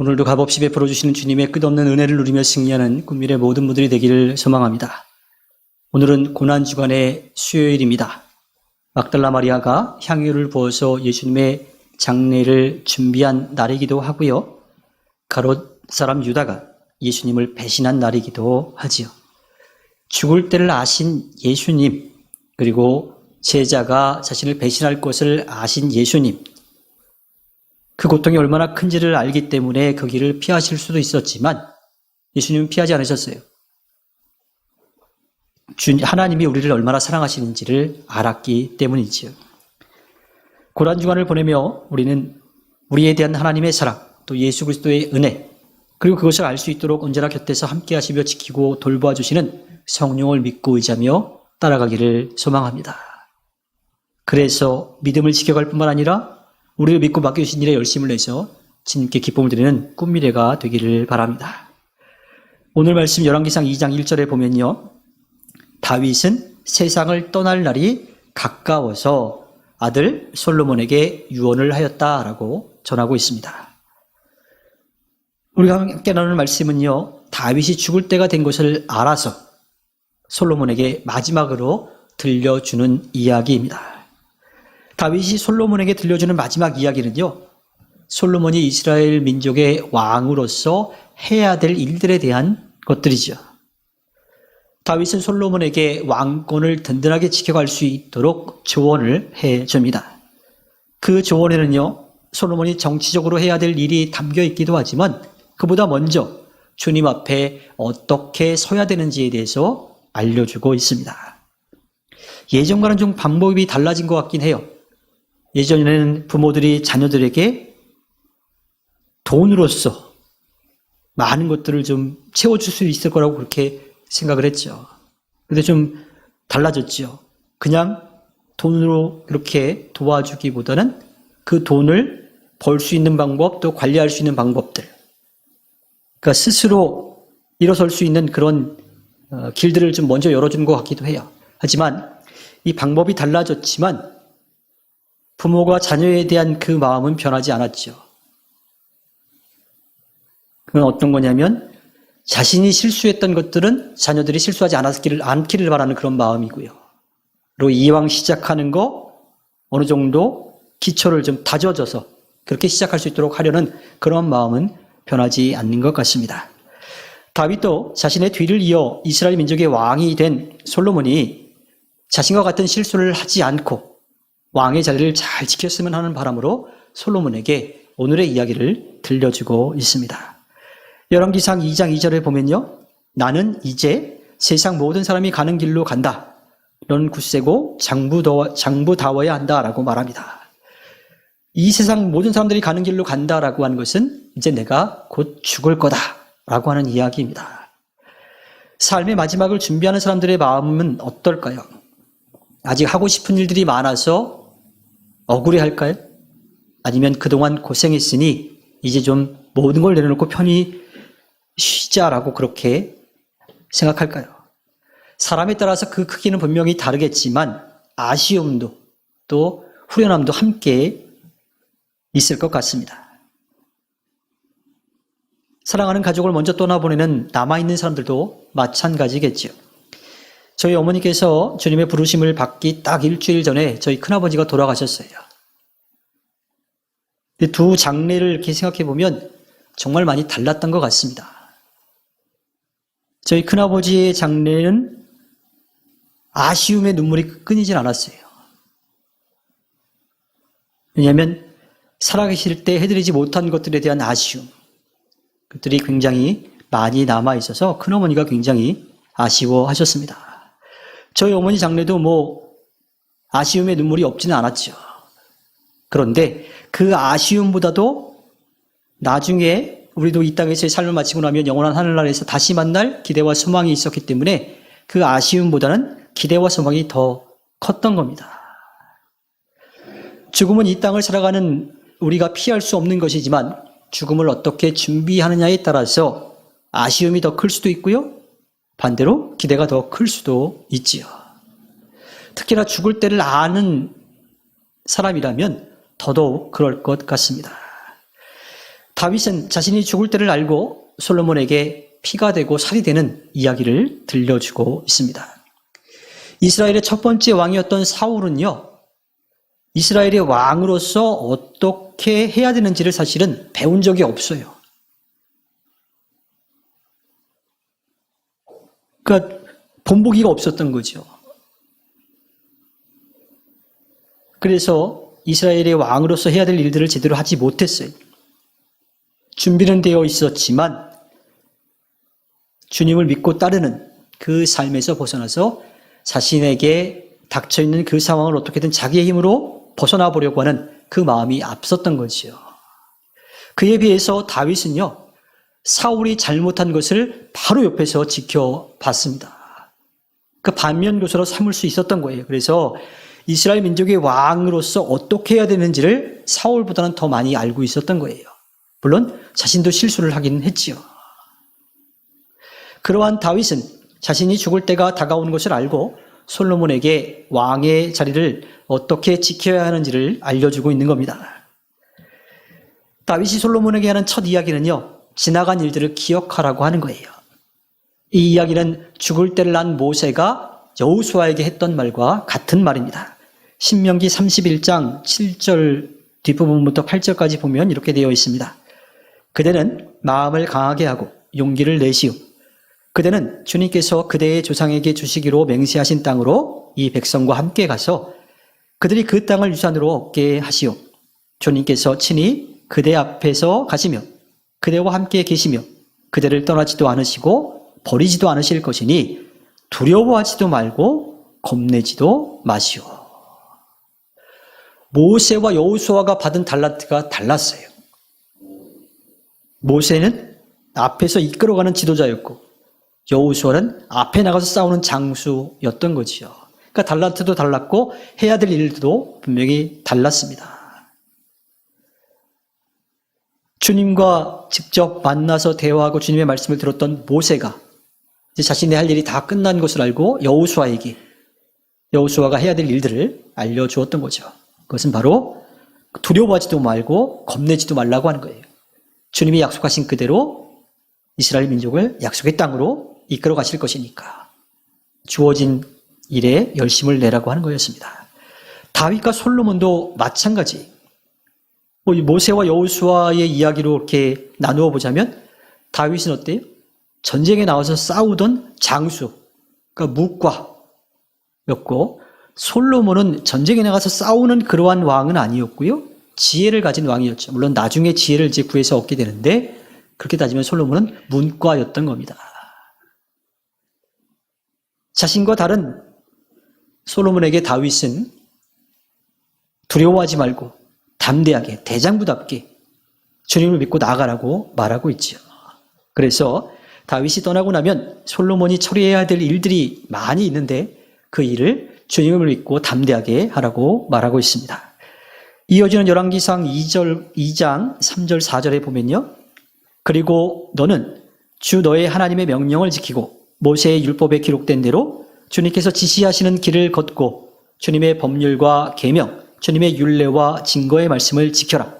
오늘도 값없이 베풀어 주시는 주님의 끝없는 은혜를 누리며 승리하는 국민의 모든 분들이 되기를 소망합니다. 오늘은 고난 주간의 수요일입니다. 막달라 마리아가 향유를 부어서 예수님의 장례를 준비한 날이기도 하고요. 가롯 사람 유다가 예수님을 배신한 날이기도 하지요. 죽을 때를 아신 예수님, 그리고 제자가 자신을 배신할 것을 아신 예수님, 그 고통이 얼마나 큰지를 알기 때문에 그 길을 피하실 수도 있었지만 예수님은 피하지 않으셨어요. 주, 하나님이 우리를 얼마나 사랑하시는지를 알았기 때문이지요. 고난 주간을 보내며 우리는 우리에 대한 하나님의 사랑, 또 예수 그리스도의 은혜, 그리고 그것을 알 수 있도록 언제나 곁에서 함께 하시며 지키고 돌보아 주시는 성령을 믿고 의지하며 따라가기를 소망합니다. 그래서 믿음을 지켜갈 뿐만 아니라 우리를 믿고 맡겨주신 일에 열심을 내서 주님께 기쁨을 드리는 꿈미래가 되기를 바랍니다. 오늘 말씀 열왕기상 2장 1절에 보면요. 다윗은 세상을 떠날 날이 가까워서 아들 솔로몬에게 유언을 하였다라고 전하고 있습니다. 우리가 함께 나누는 말씀은요. 다윗이 죽을 때가 된 것을 알아서 솔로몬에게 마지막으로 들려주는 이야기입니다. 다윗이 솔로몬에게 들려주는 마지막 이야기는요. 솔로몬이 이스라엘 민족의 왕으로서 해야 될 일들에 대한 것들이죠. 다윗은 솔로몬에게 왕권을 든든하게 지켜갈 수 있도록 조언을 해 줍니다. 그 조언에는요, 솔로몬이 정치적으로 해야 될 일이 담겨 있기도 하지만 그보다 먼저 주님 앞에 어떻게 서야 되는지에 대해서 알려주고 있습니다. 예전과는 좀 방법이 달라진 것 같긴 해요. 예전에는 부모들이 자녀들에게 돈으로서 많은 것들을 좀 채워줄 수 있을 거라고 그렇게 생각을 했죠. 근데 좀 달라졌죠. 그냥 돈으로 이렇게 도와주기보다는 그 돈을 벌 수 있는 방법, 또 관리할 수 있는 방법들. 그러니까 스스로 일어설 수 있는 그런 어, 길들을 좀 먼저 열어준 것 같기도 해요. 하지만 이 방법이 달라졌지만 부모가 자녀에 대한 그 마음은 변하지 않았죠. 그건 어떤 거냐면 자신이 실수했던 것들은 자녀들이 실수하지 않았기를, 않기를 바라는 그런 마음이고요. 그리고 이왕 시작하는 거 어느 정도 기초를 좀 다져줘서 그렇게 시작할 수 있도록 하려는 그런 마음은 변하지 않는 것 같습니다. 다윗도 자신의 뒤를 이어 이스라엘 민족의 왕이 된 솔로몬이 자신과 같은 실수를 하지 않고 왕의 자리를 잘 지켰으면 하는 바람으로 솔로몬에게 오늘의 이야기를 들려주고 있습니다. 열왕기상 2장 2절에 보면요. 나는 이제 세상 모든 사람이 가는 길로 간다. 넌 굳세고 장부더, 장부다워야 한다 라고 말합니다. 이 세상 모든 사람들이 가는 길로 간다 라고 하는 것은 이제 내가 곧 죽을 거다 라고 하는 이야기입니다. 삶의 마지막을 준비하는 사람들의 마음은 어떨까요? 아직 하고 싶은 일들이 많아서 억울해 할까요? 아니면 그동안 고생했으니 이제 좀 모든 걸 내려놓고 편히 쉬자라고 그렇게 생각할까요? 사람에 따라서 그 크기는 분명히 다르겠지만 아쉬움도 또 후련함도 함께 있을 것 같습니다. 사랑하는 가족을 먼저 떠나보내는 남아있는 사람들도 마찬가지겠지요. 저희 어머니께서 주님의 부르심을 받기 딱 일주일 전에 저희 큰아버지가 돌아가셨어요. 두 장례를 이렇게 생각해 보면 정말 많이 달랐던 것 같습니다. 저희 큰아버지의 장례는 아쉬움의 눈물이 끊이질 않았어요. 왜냐하면 살아계실 때 해드리지 못한 것들에 대한 아쉬움, 그들이 굉장히 많이 남아 있어서 큰어머니가 굉장히 아쉬워하셨습니다. 저희 어머니 장례도 뭐 아쉬움의 눈물이 없지는 않았죠. 그런데 그 아쉬움보다도 나중에 우리도 이 땅에서의 삶을 마치고 나면 영원한 하늘나라에서 다시 만날 기대와 소망이 있었기 때문에 그 아쉬움보다는 기대와 소망이 더 컸던 겁니다. 죽음은 이 땅을 살아가는 우리가 피할 수 없는 것이지만 죽음을 어떻게 준비하느냐에 따라서 아쉬움이 더 클 수도 있고요. 반대로 기대가 더 클 수도 있지요. 특히나 죽을 때를 아는 사람이라면 더더욱 그럴 것 같습니다. 다윗은 자신이 죽을 때를 알고 솔로몬에게 피가 되고 살이 되는 이야기를 들려주고 있습니다. 이스라엘의 첫 번째 왕이었던 사울은요, 이스라엘의 왕으로서 어떻게 해야 되는지를 사실은 배운 적이 없어요. 그러니까 본보기가 없었던 거죠. 그래서 이스라엘의 왕으로서 해야 될 일들을 제대로 하지 못했어요. 준비는 되어 있었지만 주님을 믿고 따르는 그 삶에서 벗어나서 자신에게 닥쳐 있는 그 상황을 어떻게든 자기의 힘으로 벗어나 보려고 하는 그 마음이 앞섰던 거지요. 그에 비해서 다윗은요, 사울이 잘못한 것을 바로 옆에서 지켜봤습니다. 그 반면 교사로 삼을 수 있었던 거예요. 그래서 이스라엘 민족의 왕으로서 어떻게 해야 되는지를 사울보다는 더 많이 알고 있었던 거예요. 물론 자신도 실수를 하긴 했지요. 그러한 다윗은 자신이 죽을 때가 다가오는 것을 알고 솔로몬에게 왕의 자리를 어떻게 지켜야 하는지를 알려주고 있는 겁니다. 다윗이 솔로몬에게 하는 첫 이야기는요, 지나간 일들을 기억하라고 하는 거예요. 이 이야기는 죽을 때를 난 모세가 여우수아에게 했던 말과 같은 말입니다. 신명기 31장 7절 뒷부분부터 8절까지 보면 이렇게 되어 있습니다. 그대는 마음을 강하게 하고 용기를 내시오. 그대는 주님께서 그대의 조상에게 주시기로 맹세하신 땅으로 이 백성과 함께 가서 그들이 그 땅을 유산으로 얻게 하시오. 주님께서 친히 그대 앞에서 가시며 그대와 함께 계시며 그대를 떠나지도 않으시고 버리지도 않으실 것이니 두려워하지도 말고 겁내지도 마시오. 모세와 여호수아가 받은 달란트가 달랐어요. 모세는 앞에서 이끌어가는 지도자였고 여호수아는 앞에 나가서 싸우는 장수였던 거지요. 그러니까 달란트도 달랐고 해야 될 일도 분명히 달랐습니다. 주님과 직접 만나서 대화하고 주님의 말씀을 들었던 모세가 이제 자신의 할 일이 다 끝난 것을 알고 여호수아에게 여호수아가 해야 될 일들을 알려주었던 거죠. 그것은 바로 두려워하지도 말고 겁내지도 말라고 하는 거예요. 주님이 약속하신 그대로 이스라엘 민족을 약속의 땅으로 이끌어 가실 것이니까 주어진 일에 열심을 내라고 하는 거였습니다. 다윗과 솔로몬도 마찬가지. 뭐 모세와 여호수아의 이야기로 이렇게 나누어 보자면 다윗은 어때요? 전쟁에 나와서 싸우던 장수, 그러니까 묵과였고 솔로몬은 전쟁에 나가서 싸우는 그러한 왕은 아니었고요. 지혜를 가진 왕이었죠. 물론 나중에 지혜를 이제 구해서 얻게 되는데 그렇게 따지면 솔로몬은 문과였던 겁니다. 자신과 다른 솔로몬에게 다윗은 두려워하지 말고 담대하게 대장부답게 주님을 믿고 나아가라고 말하고 있지요. 그래서 다윗이 떠나고 나면 솔로몬이 처리해야 될 일들이 많이 있는데 그 일을 주님을 믿고 담대하게 하라고 말하고 있습니다. 이어지는 열왕기상 2절 2장 3절 4절에 보면요. 그리고 너는 주 너의 하나님의 명령을 지키고 모세의 율법에 기록된 대로 주님께서 지시하시는 길을 걷고 주님의 법률과 계명, 주님의 율례와 증거의 말씀을 지켜라.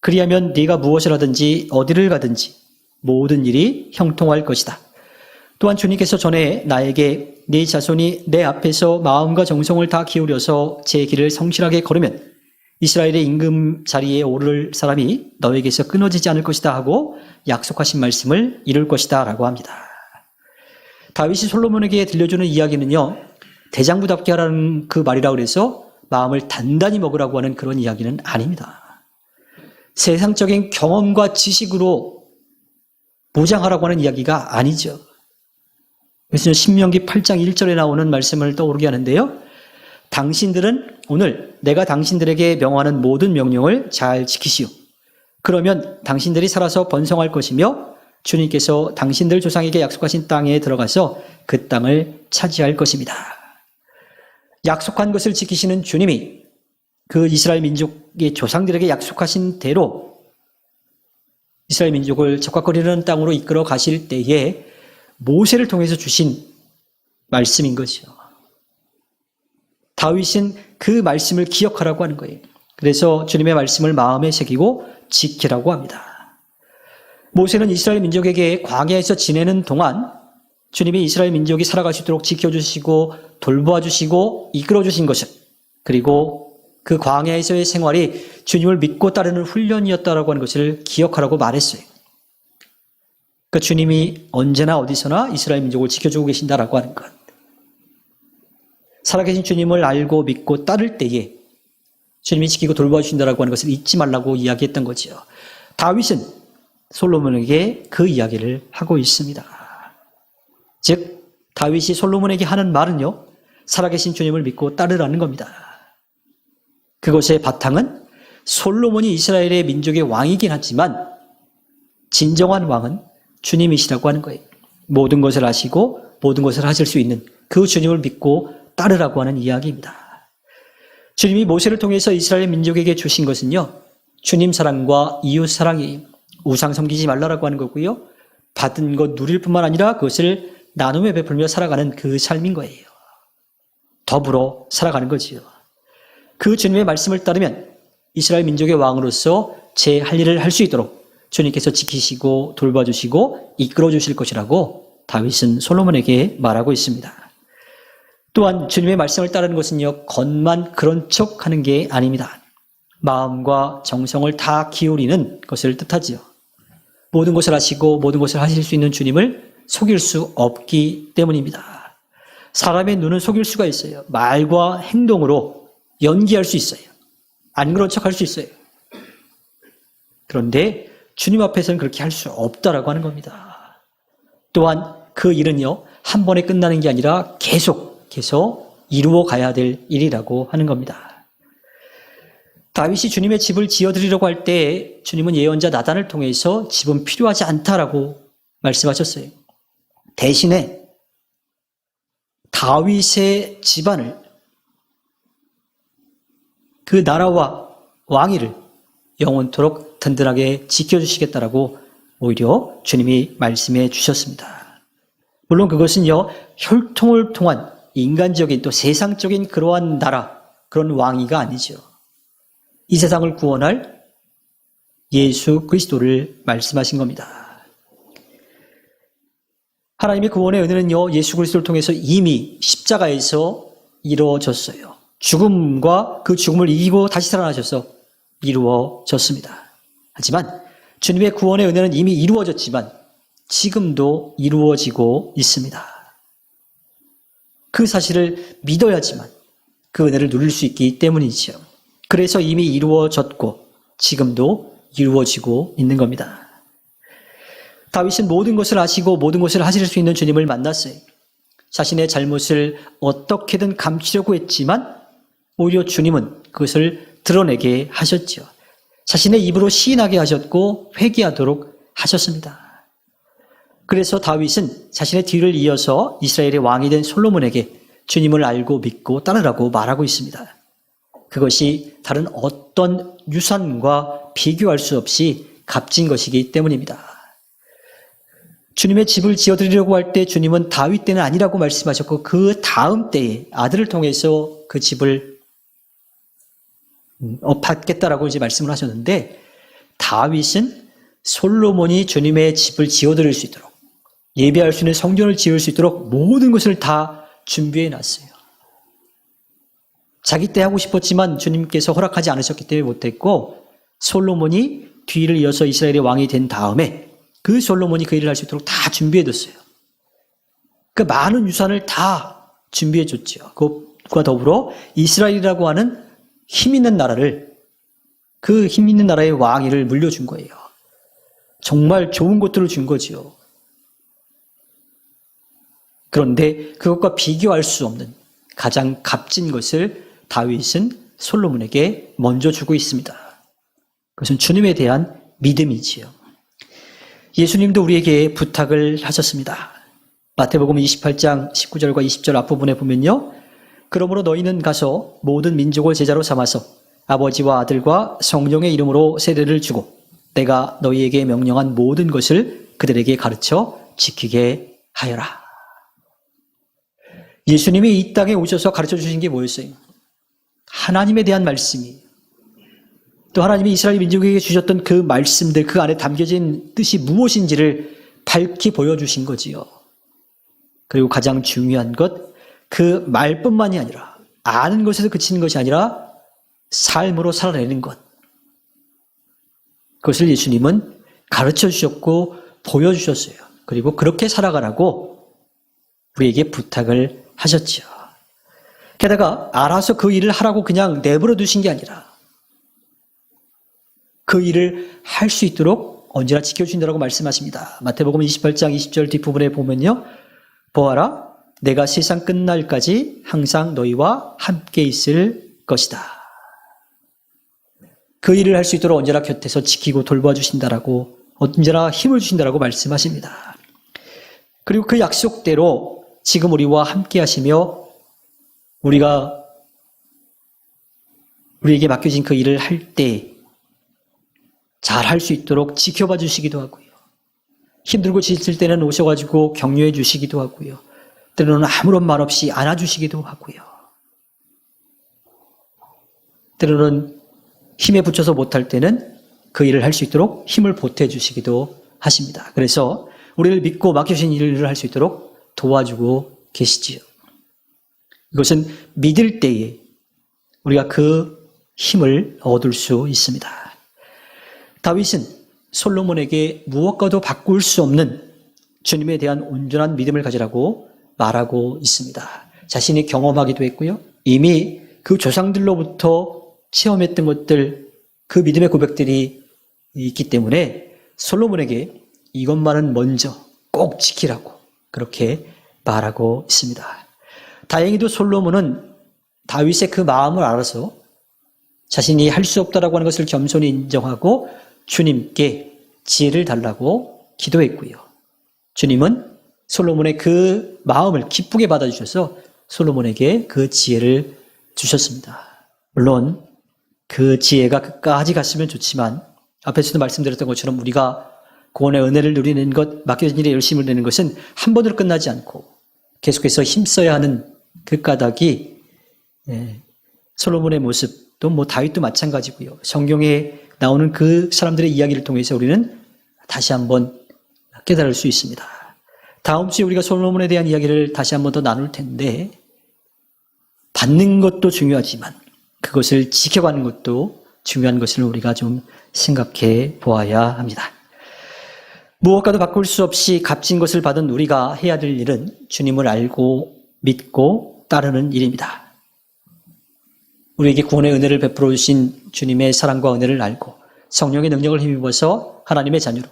그리하면 네가 무엇을 하든지 어디를 가든지 모든 일이 형통할 것이다. 또한 주님께서 전에 나에게 네 자손이 내 앞에서 마음과 정성을 다 기울여서 제 길을 성실하게 걸으면 이스라엘의 임금 자리에 오를 사람이 너에게서 끊어지지 않을 것이다 하고 약속하신 말씀을 이룰 것이다 라고 합니다. 다윗이 솔로몬에게 들려주는 이야기는요, 대장부답게 하라는 그 말이라 그래서 마음을 단단히 먹으라고 하는 그런 이야기는 아닙니다. 세상적인 경험과 지식으로 무장하라고 하는 이야기가 아니죠. 그래서 신명기 8장 1절에 나오는 말씀을 떠오르게 하는데요. 당신들은 오늘 내가 당신들에게 명하는 모든 명령을 잘 지키시오. 그러면 당신들이 살아서 번성할 것이며 주님께서 당신들 조상에게 약속하신 땅에 들어가서 그 땅을 차지할 것입니다. 약속한 것을 지키시는 주님이 그 이스라엘 민족의 조상들에게 약속하신 대로 이스라엘 민족을 적각거리는 땅으로 이끌어 가실 때에 모세를 통해서 주신 말씀인 거죠. 다윗은 그 말씀을 기억하라고 하는 거예요. 그래서 주님의 말씀을 마음에 새기고 지키라고 합니다. 모세는 이스라엘 민족에게 광야에서 지내는 동안 주님이 이스라엘 민족이 살아갈 수 있도록 지켜주시고 돌보아 주시고 이끌어 주신 것을 그리고 그 광야에서의 생활이 주님을 믿고 따르는 훈련이었다라고 하는 것을 기억하라고 말했어요. 그 주님이 언제나 어디서나 이스라엘 민족을 지켜주고 계신다라고 하는 것. 살아계신 주님을 알고 믿고 따를 때에 주님이 지키고 돌보아 주신다라고 하는 것을 잊지 말라고 이야기했던 거지요. 다윗은 솔로몬에게 그 이야기를 하고 있습니다. 즉 다윗이 솔로몬에게 하는 말은요. 살아계신 주님을 믿고 따르라는 겁니다. 그것의 바탕은 솔로몬이 이스라엘의 민족의 왕이긴 하지만 진정한 왕은 주님이시라고 하는 거예요. 모든 것을 아시고 모든 것을 하실 수 있는 그 주님을 믿고 따르라고 하는 이야기입니다. 주님이 모세를 통해서 이스라엘 민족에게 주신 것은요. 주님 사랑과 이웃 사랑이 우상 섬기지 말라라고 하는 거고요. 받은 것 누릴 뿐만 아니라 그것을 나눔에 베풀며 살아가는 그 삶인 거예요. 더불어 살아가는 거지요. 그 주님의 말씀을 따르면 이스라엘 민족의 왕으로서 제 할 일을 할 수 있도록 주님께서 지키시고 돌봐주시고 이끌어 주실 것이라고 다윗은 솔로몬에게 말하고 있습니다. 또한 주님의 말씀을 따르는 것은요, 겉만 그런 척 하는 게 아닙니다. 마음과 정성을 다 기울이는 것을 뜻하지요. 모든 것을 하시고 모든 것을 하실 수 있는 주님을 속일 수 없기 때문입니다. 사람의 눈은 속일 수가 있어요. 말과 행동으로 연기할 수 있어요. 안 그런 척 할 수 있어요. 그런데 주님 앞에서는 그렇게 할 수 없다라고 하는 겁니다. 또한 그 일은요, 한 번에 끝나는 게 아니라 계속해서 이루어 가야 될 일이라고 하는 겁니다. 다윗이 주님의 집을 지어드리려고 할 때 주님은 예언자 나단을 통해서 집은 필요하지 않다라고 말씀하셨어요. 대신에 다윗의 집안을 그 나라와 왕위를 영원토록 든든하게 지켜주시겠다라고 오히려 주님이 말씀해 주셨습니다. 물론 그것은요, 혈통을 통한 인간적인 또 세상적인 그러한 나라, 그런 왕위가 아니죠. 이 세상을 구원할 예수 그리스도를 말씀하신 겁니다. 하나님의 구원의 은혜는요, 예수 그리스도를 통해서 이미 십자가에서 이루어졌어요. 죽음과 그 죽음을 이기고 다시 살아나셔서 이루어졌습니다. 하지만 주님의 구원의 은혜는 이미 이루어졌지만 지금도 이루어지고 있습니다. 그 사실을 믿어야지만 그 은혜를 누릴 수 있기 때문이지요. 그래서 이미 이루어졌고 지금도 이루어지고 있는 겁니다. 다윗은 모든 것을 아시고 모든 것을 하실 수 있는 주님을 만났어요. 자신의 잘못을 어떻게든 감추려고 했지만 오히려 주님은 그것을 드러내게 하셨지요. 자신의 입으로 시인하게 하셨고 회개하도록 하셨습니다. 그래서 다윗은 자신의 뒤를 이어서 이스라엘의 왕이 된 솔로몬에게 주님을 알고 믿고 따르라고 말하고 있습니다. 그것이 다른 어떤 유산과 비교할 수 없이 값진 것이기 때문입니다. 주님의 집을 지어드리려고 할 때 주님은 다윗 때는 아니라고 말씀하셨고 그 다음 때에 아들을 통해서 그 집을 어, 받겠다라고 이제 말씀을 하셨는데 다윗은 솔로몬이 주님의 집을 지어드릴 수 있도록 예배할 수 있는 성전을 지을 수 있도록 모든 것을 다 준비해 놨어요. 자기 때 하고 싶었지만 주님께서 허락하지 않으셨기 때문에 못했고 솔로몬이 뒤를 이어서 이스라엘의 왕이 된 다음에 그 솔로몬이 그 일을 할 수 있도록 다 준비해 뒀어요. 그 많은 유산을 다 준비해 줬죠. 그것과 더불어 이스라엘이라고 하는 힘 있는 나라를 그 힘 있는 나라의 왕위를 물려준 거예요. 정말 좋은 것들을 준 거지요. 그런데 그것과 비교할 수 없는 가장 값진 것을 다윗은 솔로몬에게 먼저 주고 있습니다. 그것은 주님에 대한 믿음이지요. 예수님도 우리에게 부탁을 하셨습니다. 마태복음 28장 19절과 20절 앞부분에 보면요. 그러므로 너희는 가서 모든 민족을 제자로 삼아서 아버지와 아들과 성령의 이름으로 세례를 주고 내가 너희에게 명령한 모든 것을 그들에게 가르쳐 지키게 하여라. 예수님이 이 땅에 오셔서 가르쳐 주신 게 뭐였어요? 하나님에 대한 말씀이 또 하나님이 이스라엘 민족에게 주셨던 그 말씀들, 그 안에 담겨진 뜻이 무엇인지를 밝히 보여주신 거지요. 그리고 가장 중요한 것, 그 말뿐만이 아니라, 아는 것에서 그치는 것이 아니라, 삶으로 살아내는 것. 그것을 예수님은 가르쳐 주셨고, 보여주셨어요. 그리고 그렇게 살아가라고 우리에게 부탁을 하셨지요. 게다가 알아서 그 일을 하라고 그냥 내버려 두신 게 아니라 그 일을 할 수 있도록 언제나 지켜주신다고 말씀하십니다. 마태복음 28장 20절 뒷부분에 보면요. 보아라, 내가 세상 끝날까지 항상 너희와 함께 있을 것이다. 그 일을 할 수 있도록 언제나 곁에서 지키고 돌봐주신다라고 언제나 힘을 주신다라고 말씀하십니다. 그리고 그 약속대로 지금 우리와 함께 하시며 우리가 우리에게 맡겨진 그 일을 할 때 잘 할 수 있도록 지켜봐 주시기도 하고요. 힘들고 지칠 때는 오셔가지고 격려해 주시기도 하고요. 때로는 아무런 말 없이 안아주시기도 하고요. 때로는 힘에 붙여서 못할 때는 그 일을 할 수 있도록 힘을 보태 주시기도 하십니다. 그래서 우리를 믿고 맡겨주신 일을 할 수 있도록 도와주고 계시지요. 이것은 믿을 때에 우리가 그 힘을 얻을 수 있습니다. 다윗은 솔로몬에게 무엇과도 바꿀 수 없는 주님에 대한 온전한 믿음을 가지라고 말하고 있습니다. 자신이 경험하기도 했고요. 이미 그 조상들로부터 체험했던 것들, 그 믿음의 고백들이 있기 때문에 솔로몬에게 이것만은 먼저 꼭 지키라고 그렇게 말하고 있습니다. 다행히도 솔로몬은 다윗의 그 마음을 알아서 자신이 할 수 없다라고 하는 것을 겸손히 인정하고 주님께 지혜를 달라고 기도했고요. 주님은 솔로몬의 그 마음을 기쁘게 받아주셔서 솔로몬에게 그 지혜를 주셨습니다. 물론 그 지혜가 끝까지 갔으면 좋지만 앞에서도 말씀드렸던 것처럼 우리가 구원의 은혜를 누리는 것, 맡겨진 일에 열심을 내는 것은 한 번으로 끝나지 않고 계속해서 힘써야 하는 그 까닭이 예, 솔로몬의 모습, 또뭐 다윗도 마찬가지고요. 성경에 나오는 그 사람들의 이야기를 통해서 우리는 다시 한번 깨달을 수 있습니다. 다음 주에 우리가 솔로몬에 대한 이야기를 다시 한번 더 나눌 텐데 받는 것도 중요하지만 그것을 지켜가는 것도 중요한 것을 우리가 좀 생각해 보아야 합니다. 무엇과도 바꿀 수 없이 값진 것을 받은 우리가 해야 될 일은 주님을 알고 믿고 따르는 일입니다. 우리에게 구원의 은혜를 베풀어 주신 주님의 사랑과 은혜를 알고 성령의 능력을 힘입어서 하나님의 자녀로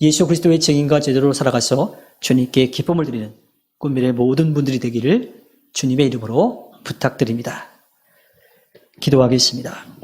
예수 그리스도의 증인과 제대로 살아가서 주님께 기쁨을 드리는 꿈미래 모든 분들이 되기를 주님의 이름으로 부탁드립니다. 기도하겠습니다.